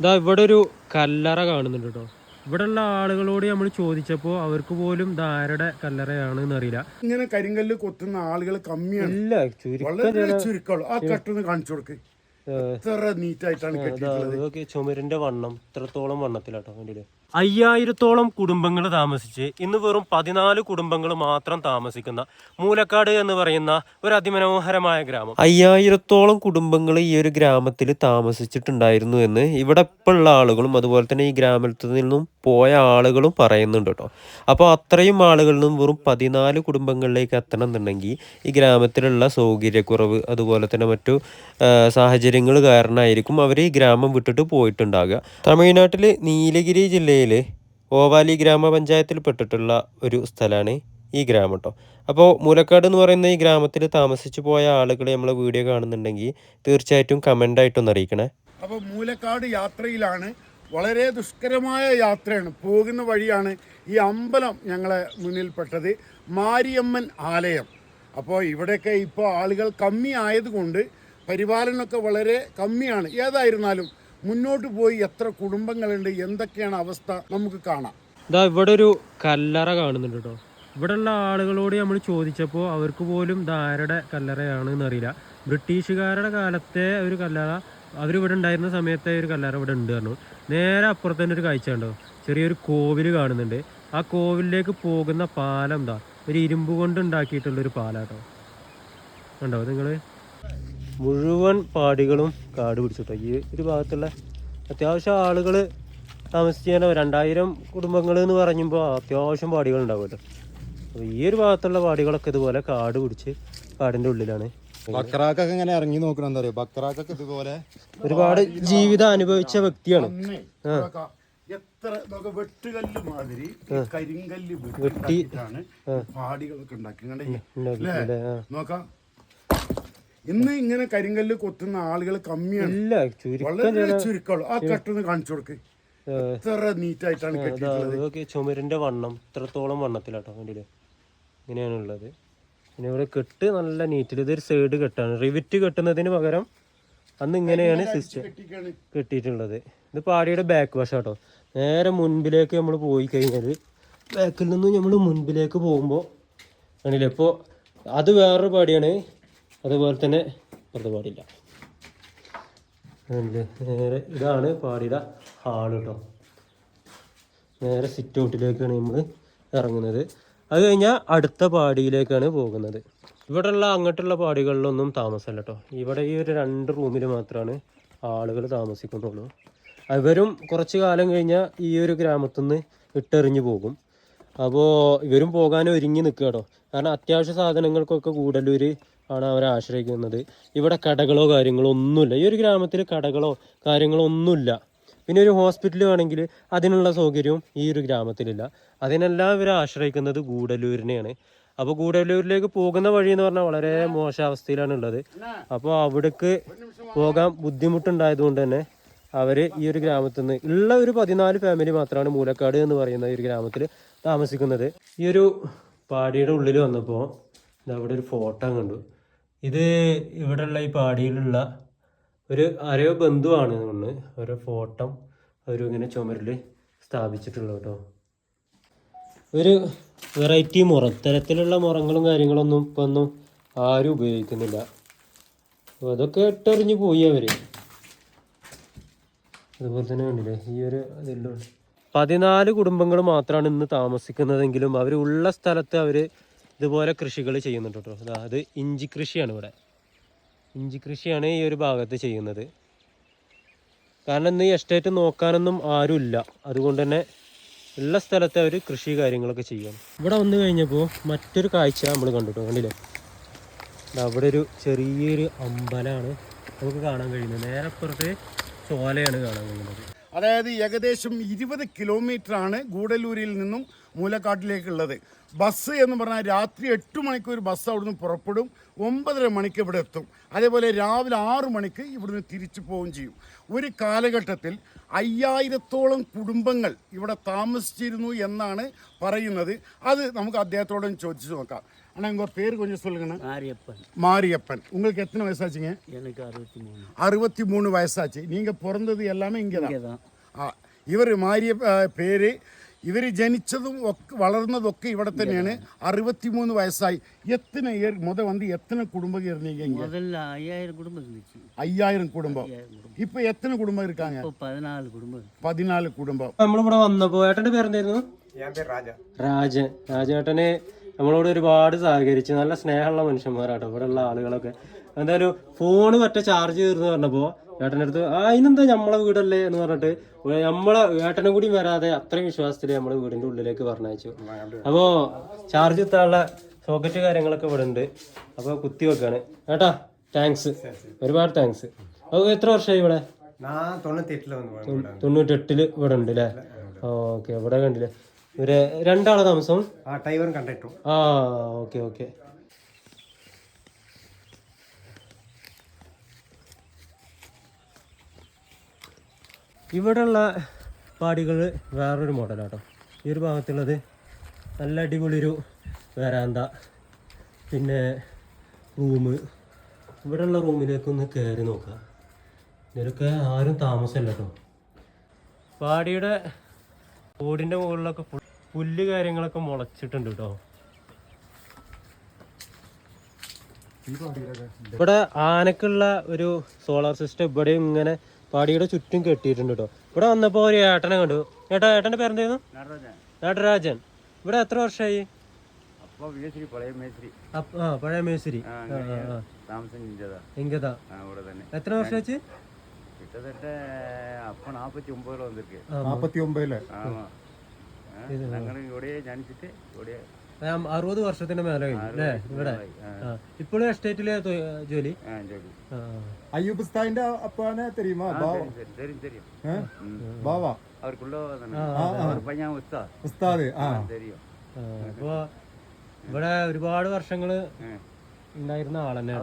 ഇതാ ഇവിടെ ഒരു കല്ലറ കാണുന്നുണ്ട് കേട്ടോ ഇവിടെയുള്ള ആളുകളോട് നമ്മൾ ചോദിച്ചപ്പോൾ അവർക്ക് പോലും ധാരയുടെ ആരുടെ കല്ലറയാണ് എന്നറിയില്ല ഇങ്ങനെ കരിങ്കല്ല് കൊത്തുന്ന ആളുകൾ കമ്മിയാണ്. ഇല്ല ചുരുക്കം വളരെ ചുരുക്കമുള്ളൂ. ആ കട്ടൊന്ന് കാണിച്ചു കൊടുക്ക്. എത്ര നീറ്റായിട്ടാണ് ചുമരിന്റെ വണ്ണം ഇത്രത്തോളം വണ്ണത്തിലാട്ടോ വേണ്ടിയില്ലേ അയ്യായിരത്തോളം കുടുംബങ്ങൾ താമസിച്ച് ഇന്ന് വെറും പതിനാല് കുടുംബങ്ങൾ മാത്രം താമസിക്കുന്ന മൂലക്കാട് എന്ന് പറയുന്ന ഒരു അതിമനോഹരമായ ഗ്രാമം. അയ്യായിരത്തോളം കുടുംബങ്ങൾ ഈ ഒരു ഗ്രാമത്തിൽ താമസിച്ചിട്ടുണ്ടായിരുന്നു എന്ന് ഇവിടെ ഇപ്പോൾ ഉള്ള ആളുകളും അതുപോലെ തന്നെ ഈ ഗ്രാമത്തിൽ നിന്നും പോയ ആളുകളും പറയുന്നുണ്ട് കേട്ടോ. അപ്പോൾ അത്രയും ആളുകളിൽ നിന്നും വെറും പതിനാല് കുടുംബങ്ങളിലേക്ക് എത്തണം എന്നുണ്ടെങ്കിൽ ഈ ഗ്രാമത്തിലുള്ള സൗകര്യക്കുറവ് അതുപോലെ തന്നെ മറ്റു സാഹചര്യങ്ങൾ കാരണമായിരിക്കും അവർ ഈ ഗ്രാമം വിട്ടിട്ട് പോയിട്ടുണ്ടാകുക തമിഴ്നാട്ടിൽ നീലഗിരി ജില്ലയിൽ ഓവാലി ഗ്രാമപഞ്ചായത്തിൽ പെട്ടിട്ടുള്ള ഒരു സ്ഥലമാണ് ഈ ഗ്രാമം കേട്ടോ. അപ്പോൾ മൂലക്കാട് എന്ന് പറയുന്ന ഈ ഗ്രാമത്തിൽ താമസിച്ചു പോയ ആളുകൾ നമ്മൾ വീഡിയോ കാണുന്നുണ്ടെങ്കിൽ തീർച്ചയായിട്ടും കമന്റായിട്ടൊന്ന് അറിയിക്കണേ. അപ്പോൾ മൂലക്കാട് യാത്രയിലാണ് വളരെ ദുഷ്കരമായ യാത്രയാണ്. പോകുന്ന വഴിയാണ് ഈ അമ്പലം ഞങ്ങളെ മുന്നിൽപ്പെട്ടത്. മാരിയമ്മൻ ആലയം. അപ്പോൾ ഇവിടെയൊക്കെ ഇപ്പോൾ ആളുകൾ കമ്മി ആയതുകൊണ്ട് പരിപാലനമൊക്കെ വളരെ കമ്മിയാണ്. ഏതായിരുന്നാലും മുന്നോട്ട് പോയി എത്ര കുടുംബങ്ങളുണ്ട് എന്തൊക്കെയാണ് അവസ്ഥ നമുക്ക് കാണാം. ഇതാ ഇവിടെ ഒരു കല്ലറ കാണുന്നുണ്ട് കേട്ടോ. ഇവിടെയുള്ള ആളുകളോട് നമ്മൾ ചോദിച്ചപ്പോൾ അവർക്ക് പോലും ഇത് ആരുടെ കല്ലറയാണ് എന്നറിയില്ല ബ്രിട്ടീഷുകാരുടെ കാലത്തെ ഒരു കല്ലറ അവരിവിടെ ഉണ്ടായിരുന്ന സമയത്തെ ഒരു കല്ലറ ഇവിടെ ഉണ്ട് പറഞ്ഞു. നേരെ അപ്പുറത്ത് തന്നെ ഒരു കാഴ്ച ഉണ്ടോ ചെറിയൊരു കോവിൽ കാണുന്നുണ്ട്. ആ കോവിലേക്ക് പോകുന്ന പാലം എന്താ? ഒരു ഇരുമ്പ് കൊണ്ട് ഉണ്ടാക്കിയിട്ടുള്ളൊരു പാലാട്ടോ. ഉണ്ടോ നിങ്ങൾ മുഴുവൻ പാടികളും കാട് പിടിച്ചിട്ടോ. ഈ ഒരു ഭാഗത്തുള്ള അത്യാവശ്യം ആളുകൾ താമസിക്കാൻ രണ്ടായിരം കുടുംബങ്ങൾ എന്ന് പറയുമ്പോൾ അത്യാവശ്യം പാടികൾ അപ്പോൾ ഈ ഒരു ഭാഗത്തുള്ള പാടികളൊക്കെ ഇതുപോലെ കാട് പിടിച്ച് കാടിന്റെ ഉള്ളിലാണ്. ബക്രാക്കൊക്കെ ഇങ്ങനെ ഇറങ്ങി നോക്കണം എന്താ പറയാ ബക്രാക്കൊക്കെ ഇതുപോലെ ഒരുപാട് ജീവിതം അനുഭവിച്ച വ്യക്തിയാണ്. എത്ര വെട്ടുകല്ല് മാതിരി കരിങ്കല്ല് വെട്ടിട്ടാണ് പാടികളൊക്കെ ഉണ്ടാക്കി. നോക്കാം. ഇന്ന് ഇങ്ങനെ കരിങ്കല്ല് കൊത്തുന്ന ആളുകൾ കമ്മിയാണ്. വളരെ ചുരുക്കമുള്ളൂ. ആ കട്ടൊന്ന് കാണിച്ചു കൊടുക്ക്. എത്ര നീറ്റായിട്ടാണ് ചുമരിന്റെ വണ്ണം ഇത്രത്തോളം വണ്ണത്തിലാട്ടോ വേണ്ടിയില്ലേ ഇങ്ങനെയാണുള്ളത്. പിന്നെ ഇവിടെ കെട്ട് നല്ല നീറ്റിൽ ഇതൊരു സൈഡ് കെട്ടാണ്. റിവിറ്റ് കെട്ടുന്നതിന് പകരം അന്ന് ഇങ്ങനെയാണ് സിസ്റ്റം കെട്ടിയിട്ടുള്ളത്. ഇത് പാടിയുടെ ബാക്ക് വശം കേട്ടോ നേരെ മുൻപിലേക്ക് നമ്മൾ പോയി കഴിഞ്ഞാൽ ബാക്കിൽ നിന്നും നമ്മൾ മുൻപിലേക്ക് പോകുമ്പോൾ ആണല്ലേ? ഇപ്പോൾ അത് വേറൊരു പാടിയാണ്. അതുപോലെ തന്നെ അത് പാടില്ല. നേരെ ഇതാണ് പാടിയുടെ ഹാൾ കേട്ടോ നേരെ സിറ്റ് ഔട്ടിലേക്കാണ് നമ്മൾ ഇറങ്ങുന്നത്. അത് കഴിഞ്ഞാൽ അടുത്ത പാടിയിലേക്കാണ് പോകുന്നത്. ഇവിടെയുള്ള അങ്ങോട്ടുള്ള പാടികളിലൊന്നും താമസമല്ല കേട്ടോ ഇവിടെ ഈ ഒരു രണ്ട് റൂമിൽ മാത്രമാണ് ആളുകൾ താമസിക്കുന്നുള്ളൂ അവരും കുറച്ച് കാലം കഴിഞ്ഞാൽ ഈ ഒരു ഗ്രാമത്തിൽ നിന്ന് ഇട്ടെറിഞ്ഞു പോകും. അപ്പോൾ ഇവരും പോകാൻ ഒരുങ്ങി നിൽക്കുക കേട്ടോ കാരണം അത്യാവശ്യ സാധനങ്ങൾക്കൊക്കെ കൂടലൂർ ആണ് അവരെ ആശ്രയിക്കുന്നത്. ഇവിടെ കടകളോ കാര്യങ്ങളോ ഒന്നുമില്ല. ഈ ഒരു ഗ്രാമത്തിൽ കടകളോ കാര്യങ്ങളോ ഒന്നുമില്ല. പിന്നെ ഒരു ഹോസ്പിറ്റൽ വേണമെങ്കിൽ അതിനുള്ള സൗകര്യവും ഈ ഒരു ഗ്രാമത്തിലില്ല. അതിനെല്ലാം ഇവർ ആശ്രയിക്കുന്നത് ഗൂഡല്ലൂരിനെയാണ്. അപ്പോൾ ഗൂഡല്ലൂരിലേക്ക് പോകുന്ന വഴി എന്ന് പറഞ്ഞാൽ വളരെ മോശാവസ്ഥയിലാണ് ഉള്ളത്. അപ്പോൾ അവിടേക്ക് പോകാൻ ബുദ്ധിമുട്ടുണ്ടായതുകൊണ്ട് തന്നെ അവർ ഈ ഒരു ഗ്രാമത്തിൽ നിന്ന് ഉള്ള ഒരു പതിനാല് ഫാമിലി മാത്രമാണ് മൂലക്കാട് എന്ന് പറയുന്ന ഈ ഒരു ഗ്രാമത്തിൽ താമസിക്കുന്നത്. ഈ ഒരു പാടിയുടെ ഉള്ളിൽ വന്നപ്പോൾ അവിടെ ഒരു ഫോട്ടോ കണ്ടു. ഇത് ഇവിടെയുള്ള ഈ പാടിയിലുള്ള ഒരു അരയോ ബന്ധുവാണ് ഒന്ന്. ഓരോ ഫോട്ടോ അവരിങ്ങനെ ചുമരിൽ സ്ഥാപിച്ചിട്ടുള്ളൂ കേട്ടോ. ഒരു വെറൈറ്റി മുറ. ഇത്തരത്തിലുള്ള മുറങ്ങളും കാര്യങ്ങളൊന്നും ഇപ്പം ഒന്നും ആരും ഉപയോഗിക്കുന്നില്ല. അതൊക്കെ ഇട്ടെറിഞ്ഞ് പോയി അവർ അതുപോലെ തന്നെ കണ്ടില്ലേ ഈ ഒരു ഇതെല്ലാം പതിനാല് കുടുംബങ്ങൾ മാത്രമാണ് ഇന്ന് താമസിക്കുന്നതെങ്കിലും അവർ ഉള്ള സ്ഥലത്ത് അവർ ഇതുപോലെ കൃഷികൾ ചെയ്യുന്നുണ്ട് കേട്ടോ. അത് ഇഞ്ചി കൃഷിയാണ് ഇവിടെ. ഇഞ്ചി കൃഷിയാണ് ഈ ഒരു ഭാഗത്ത് ചെയ്യുന്നത്. കാരണം ഇന്ന് ഈ എസ്റ്റേറ്റ് നോക്കാനൊന്നും ആരുമില്ല. അതുകൊണ്ട് തന്നെ എല്ലാ സ്ഥലത്തെ അവർ കൃഷി കാര്യങ്ങളൊക്കെ ചെയ്യണം ഇവിടെ വന്നു കഴിഞ്ഞപ്പോൾ മറ്റൊരു കാഴ്ച നമ്മൾ കണ്ടിട്ടോ? കണ്ടില്ലേ? അവിടെ ഒരു ചെറിയൊരു അമ്പലമാണ്. നമുക്ക് കാണാൻ കഴിയുന്നത്. നേരെ അപ്പുറത്ത് ചോലയാണ് കാണാൻ കഴിയുന്നത്. അതായത് ഏകദേശം ഇരുപത് ആണ് ഗൂഡല്ലൂരിൽ നിന്നും മൂലക്കാട്ടിലേക്കുള്ളത് ബസ് എന്ന് പറഞ്ഞാൽ രാത്രി എട്ട് മണിക്ക് ഒരു ബസ് അവിടുന്ന് പുറപ്പെടും ഒമ്പതര മണിക്ക് ഇവിടെ എത്തും അതേപോലെ രാവിലെ ആറ് മണിക്ക് ഇവിടുന്ന് തിരിച്ചു പോവുകയും ചെയ്യും ഒരു കാലഘട്ടത്തിൽ അയ്യായിരത്തോളം കുടുംബങ്ങൾ ഇവിടെ താമസിച്ചിരുന്നു എന്നാണ് പറയുന്നത് അത് നമുക്ക് അദ്ദേഹത്തോടും ചോദിച്ചു നോക്കാം ஆனால் உங்கள் பேர் கொஞ்சம் சொல்லுங்கண்ணா ஆரியப்பன் மாரியப்பன் உங்களுக்கு எத்தனை வயசாச்சுங்க எனக்கு அறுபத்தி மூணு அறுபத்தி மூணு வயசாச்சு நீங்கள் பிறந்தது எல்லாமே இங்கே தான் இங்கே தான் ആ ഇവർ ജനിച്ചതും ഒക്കെ വളർന്നതൊക്കെ ഇവിടെ തന്നെയാണ്. അറുപത്തി മൂന്ന് വയസ്സായി. എത്തന മുത വന്ന് എത്ര കുടുംബം ഇരുന്നീങ്ക അയ്യായിരം? കുടുംബം ഇപ്പൊ എത്ര കുടുംബം இருக்காங்க പതിനാല് കുടുംബം നമ്മളിവിടെ വന്നപ്പോ ഏട്ടന്റെ പേരെന്തായിരുന്നു? രാജൻ. രാജേട്ടനെ നമ്മളോട് ഒരുപാട് സഹകരിച്ച് നല്ല സ്നേഹമുള്ള മനുഷ്യന്മാരാട്ടോ ഇവിടെ ഉള്ള ആളുകളൊക്കെ. എന്തായാലും ഫോണ് പറ്റ ചാർജ് തീർന്നു പറഞ്ഞപ്പോ ഏട്ടന്റെ അടുത്ത് ആ ഇന്നെന്താ നമ്മളെ വീടല്ലേ? എന്ന് പറഞ്ഞിട്ട് നമ്മളെ ഏട്ടനെ കൂടി വരാതെ അത്രയും വിശ്വാസത്തിൽ നമ്മളെ വീടിന്റെ ഉള്ളിലേക്ക് പറഞ്ഞയച്ചു. അപ്പോ ചാർജ് എത്താനുള്ള സോക്കറ്റ് കാര്യങ്ങളൊക്കെ ഇവിടെ ഉണ്ട്. അപ്പൊ കുത്തി വെക്കാണ്. ഏട്ടാ താങ്ക്സ് ഒരുപാട് താങ്ക്സ് അപ്പൊ എത്ര വർഷമായി ഇവിടെ? തൊണ്ണൂറ്റെട്ടിൽ ഇവിടെ. ഉണ്ട് അല്ലേ ഓക്കെ ഇവിടെ കണ്ടില്ലേ. ഇവർ രണ്ടാളെ താമസം? ആ ഓക്കെ ഓക്കെ. ഇവിടെയുള്ള പാടികൾ വേറൊരു മോഡലാട്ടോ. ഈ ഒരു ഭാഗത്തുള്ളത് നല്ല അടിപൊളിയൊരു വരാന്ത പിന്നെ റൂം. ഇവിടെയുള്ള റൂമിലേക്ക് ഒന്ന് കയറി നോക്കുക. ഇതിലൊക്കെ ആരും താമസമില്ല കേട്ടോ പാടിയുടെ ഓടിന്റെ മുകളിലൊക്കെ പുല്ല് കാര്യങ്ങളൊക്കെ മുളച്ചിട്ടുണ്ട് കേട്ടോ. ഇവിടെ ആനക്കുള്ള ഒരു സോളാർ സിസ്റ്റം ഇവിടെയും ഇങ്ങനെ പാടിയുടെ ചുറ്റും കെട്ടിയിട്ടുണ്ട് കേട്ടോ ഇവിടെ വന്നപ്പോൾ ഒരു ഏട്ടനെ കണ്ടു ഏട്ടാ ഏട്ടൻ്റെ പേരെന്തായിരുന്നു நடராஜன் നടരാജൻ ഇവിടെ എത്ര വർഷമായി அப்பா மேஸ்திரி பழைய மேஸ்திரி അപ്പ- ആ പഴയ മേശരി ஆ, ആ ആ ആ தாமசம் செஞ்சதா എങ്കതാ அவ்வளோ தானே എത്ര വർഷം വെച്ച് கிட்டத்தட்ட அப்போ நாற்பத்தி ஒம்போதில் வந்திருக்கு നാപ്പത്തി ഒമ്പതില് ஆமாம் ഞങ്ങൾ ഇവിടെ ജനിച്ചിട്ട് ഇവിടെ ആ, അറുപത് വർഷത്തിന്റെ മേലെ കഴിഞ്ഞു ഇവിടെ. ഇപ്പോഴും എസ്റ്റേറ്റിലെ ജോലി? അയ്യൂബ് ഉസ്താദിന്റെ അപ്പാനെ തെരയുമാ ബാവാ? ഉസ്താദ്. അപ്പോ ഇവിടെ ഒരുപാട് വർഷങ്ങൾ ഉണ്ടായിരുന്ന ആളെന്നെ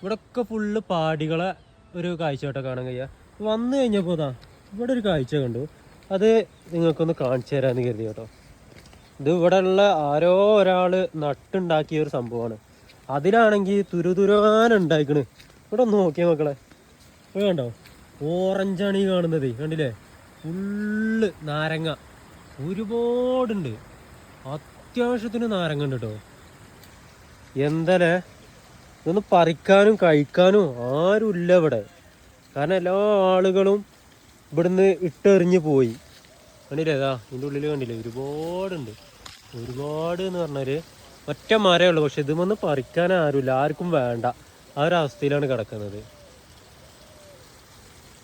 ഇവിടെ ഫുള്ള് പാടികളെ ഒരു കാഴ്ചയോട്ടെ കാണാൻ കഴിയുക വന്നു കഴിഞ്ഞപ്പോൾ ഇതാ ഇവിടെ ഒരു കാഴ്ച കണ്ടു. അത് നിങ്ങൾക്കൊന്ന് കാണിച്ചു തരാമെന്ന് കരുതി കേട്ടോ. ഇത് ഇവിടെ ഉള്ള ആരോ ഒരാൾ നട്ടുണ്ടാക്കിയ ഒരു സംഭവമാണ്. അതിലാണെങ്കിൽ തുരുതുരാനുണ്ടായിക്കണ് ഇവിടെ ഒന്ന് നോക്കിയ മക്കളെ. വേണ്ടോ ഓറഞ്ചാണ് ഈ കാണുന്നത്. കണ്ടില്ലേ? ഫുള്ള് നാരങ്ങ. ഒരുപാടുണ്ട്. അത്യാവശ്യത്തിന് നാരങ്ങ ഉണ്ട് കേട്ടോ. എന്താലേ ഇതൊന്ന് പറിക്കാനും കഴിക്കാനും ആരും ഇല്ല ഇവിടെ. കാരണം എല്ലാ ആളുകളും ഇവിടുന്ന് ഇട്ടെറിഞ്ഞ് പോയി. കണ്ടില്ലേ ഇതാ ഇതിന്റെ ഉള്ളിൽ കണ്ടില്ലേ? ഒരുപാടുണ്ട്. ഒരുപാട് എന്ന് പറഞ്ഞാൽ ഒറ്റ മരമേ ഉള്ളൂ. പക്ഷെ ഇതുമൊന്ന് പറിക്കാൻ ആരുമില്ല. ആർക്കും വേണ്ട. ആ ഒരു അവസ്ഥയിലാണ് കിടക്കുന്നത്.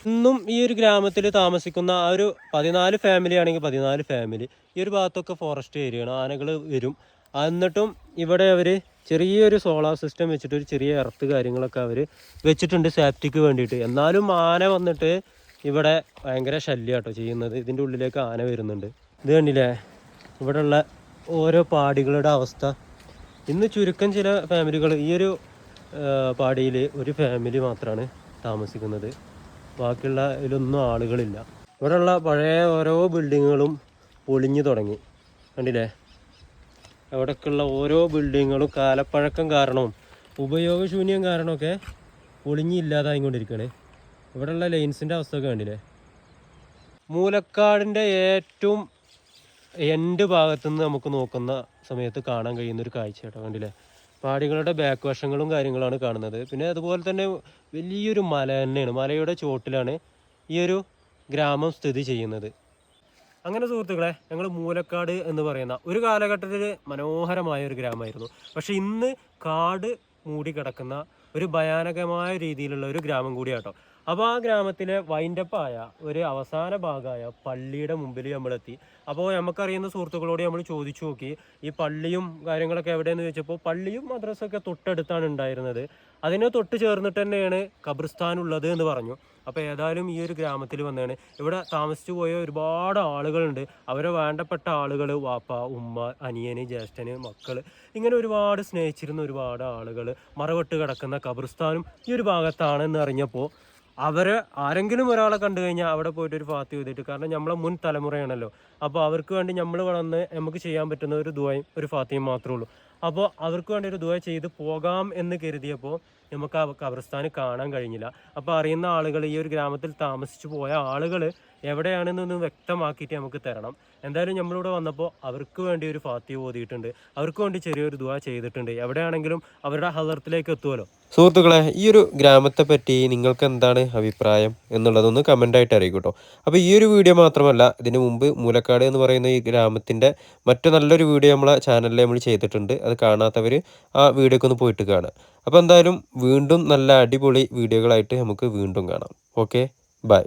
ഇന്നും ഈ ഒരു ഗ്രാമത്തിൽ താമസിക്കുന്ന ആ ഒരു പതിനാല് ഫാമിലി ആണെങ്കിൽ പതിനാല് ഫാമിലി ഈ ഒരു ഭാഗത്തൊക്കെ ഫോറസ്റ്റ് ഏരിയയാണ്. ആനകൾ വരും. എന്നിട്ടും ഇവിടെ അവർ ചെറിയൊരു സോളാർ സിസ്റ്റം വെച്ചിട്ട് ഒരു ചെറിയ എർത്ത് കാര്യങ്ങളൊക്കെ അവർ വെച്ചിട്ടുണ്ട് സേഫ്റ്റിക്ക് വേണ്ടിയിട്ട്. എന്നാലും ആന വന്നിട്ട് ഇവിടെ ഭയങ്കര ശല്യമാട്ടോ ചെയ്യുന്നത്. ഇതിന്റെ ഉള്ളിലേക്ക് ആന വരുന്നുണ്ട്. ഇത് കണ്ടില്ലേ? ഇവിടെയുള്ള ഓരോ പാടികളുടെ അവസ്ഥ. ഇന്ന് ചുരുക്കം ചില ഫാമിലികൾ ഈ ഒരു പാടിയിൽ ഒരു ഫാമിലി മാത്രമാണ് താമസിക്കുന്നത്. ബാക്കിയുള്ള ഇതിലൊന്നും ആളുകളില്ല. ഇവിടെയുള്ള പഴയ ഓരോ ബിൽഡിങ്ങുകളും പൊളിഞ്ഞു തുടങ്ങി. കണ്ടില്ലേ? അവിടെയൊക്കെയുള്ള ഓരോ ബിൽഡിങ്ങുകളും കാലപ്പഴക്കം കാരണവും ഉപയോഗശൂന്യം കാരണമൊക്കെ പൊളിഞ്ഞ് ഇല്ലാതായിക്കൊണ്ടിരിക്കുകയാണ് ഇവിടെയുള്ള ലൈൻസിന്റെ അവസ്ഥയൊക്കെ കണ്ടില്ലേ? മൂലക്കാടിന്റെ ഏറ്റവും എൻഡ് ഭാഗത്തുനിന്ന് നമുക്ക് നോക്കുന്ന സമയത്ത് കാണാൻ കഴിയുന്ന ഒരു കാഴ്ച കേട്ടോ കണ്ടില്ലേ? പാടികളുടെ ബാക്ക് വശങ്ങളും കാര്യങ്ങളാണ് കാണുന്നത്. പിന്നെ അതുപോലെ തന്നെ വലിയൊരു മല തന്നെയാണ് മലയുടെ ചോട്ടിലാണ് ഈ ഒരു ഗ്രാമം സ്ഥിതി ചെയ്യുന്നത്. അങ്ങനെ സുഹൃത്തുക്കളെ ഞങ്ങൾ മൂലക്കാട് എന്ന് പറയുന്ന ഒരു കാലഘട്ടത്തിൽ മനോഹരമായ ഒരു ഗ്രാമമായിരുന്നു. പക്ഷെ ഇന്ന് കാട് മൂടി കിടക്കുന്ന ഒരു ഭയാനകമായ രീതിയിലുള്ള ഒരു ഗ്രാമം കൂടിയാട്ടോ. അപ്പോൾ ആ ഗ്രാമത്തിലെ വൈൻഡപ്പായ ഒരു അവസാന ഭാഗമായ പള്ളിയുടെ മുമ്പിൽ നമ്മളെത്തി. അപ്പോൾ നമുക്കറിയുന്ന സുഹൃത്തുക്കളോട് നമ്മൾ ചോദിച്ചു നോക്കി ഈ പള്ളിയും കാര്യങ്ങളൊക്കെ എവിടെയെന്ന് ചോദിച്ചപ്പോൾ പള്ളിയും മദ്രസൊക്കെ തൊട്ടടുത്താണ് ഉണ്ടായിരുന്നത്. അതിനെ തൊട്ട് ചേർന്നിട്ട് തന്നെയാണ് ഖബർസ്ഥാൻ ഉള്ളത് എന്ന് പറഞ്ഞു. അപ്പോൾ ഏതായാലും ഈ ഒരു ഗ്രാമത്തിൽ വന്നതാണ്. ഇവിടെ താമസിച്ചു പോയ ഒരുപാട് ആളുകളുണ്ട്. അവരെ വേണ്ടപ്പെട്ട ആളുകൾ വാപ്പ ഉമ്മ അനിയന് ജ്യേഷ്ഠന് മക്കൾ ഇങ്ങനെ ഒരുപാട് സ്നേഹിച്ചിരുന്ന ഒരുപാട് ആളുകൾ മറവിട്ട് കിടക്കുന്ന കബർസ്ഥാനും ഈ ഒരു ഭാഗത്താണെന്ന് അറിഞ്ഞപ്പോൾ അവരെ ആരെങ്കിലും ഒരാളെ കണ്ടു കഴിഞ്ഞാൽ അവിടെ പോയിട്ട് ഒരു ഫാത്തി ചെയ്തിട്ട് കാരണം നമ്മളെ മുൻ തലമുറയാണല്ലോ. അപ്പോൾ അവർക്ക് വേണ്ടി നമ്മൾ വളർന്ന് നമുക്ക് ചെയ്യാൻ പറ്റുന്ന ഒരു ദുവായും ഒരു ഫാത്തിയും മാത്രമേ ഉള്ളൂ. അപ്പോൾ അവർക്ക് വേണ്ടി ഒരു ദുവ ചെയ്ത് പോകാം എന്ന് കരുതിയപ്പോൾ നമുക്ക് ആ കബർസ്ഥാന് കാണാൻ കഴിഞ്ഞില്ല. അപ്പോൾ അറിയുന്ന ആളുകൾ ഈ ഒരു ഗ്രാമത്തിൽ താമസിച്ചു പോയ ആളുകൾ എവിടെയാണെന്നൊന്ന് വ്യക്തമാക്കിയിട്ട് നമുക്ക് തരണം. എന്തായാലും നമ്മളിവിടെ വന്നപ്പോൾ അവർക്ക് വേണ്ടി ഒരു ഫാത്തി ഓതിയിട്ടുണ്ട്. അവർക്ക് വേണ്ടി ചെറിയൊരു ദുവ ചെയ്തിട്ടുണ്ട്. എവിടെയാണെങ്കിലും അവരുടെ ഹലർത്തിലേക്ക് എത്തുമല്ലോ സുഹൃത്തുക്കളെ ഈ ഒരു ഗ്രാമത്തെ പറ്റി നിങ്ങൾക്ക് എന്താണ് അഭിപ്രായം എന്നുള്ളതൊന്ന് കമന്റായിട്ട് അറിയിക്കും അപ്പോൾ ഈ ഒരു വീഡിയോ മാത്രമല്ല ഇതിന് മുമ്പ് മൂലക്കാട് എന്ന് പറയുന്ന ഈ ഗ്രാമത്തിന്റെ മറ്റു നല്ലൊരു വീഡിയോ നമ്മളെ ചാനലിൽ നമ്മൾ ചെയ്തിട്ടുണ്ട്. അത് കാണാത്തവർ ആ വീഡിയോക്ക് ഒന്ന് പോയിട്ട് കാണാം അപ്പോൾ എന്തായാലും വീണ്ടും നല്ല അടിപൊളി വീഡിയോകളായിട്ട് നമുക്ക് വീണ്ടും കാണാം. Okay bye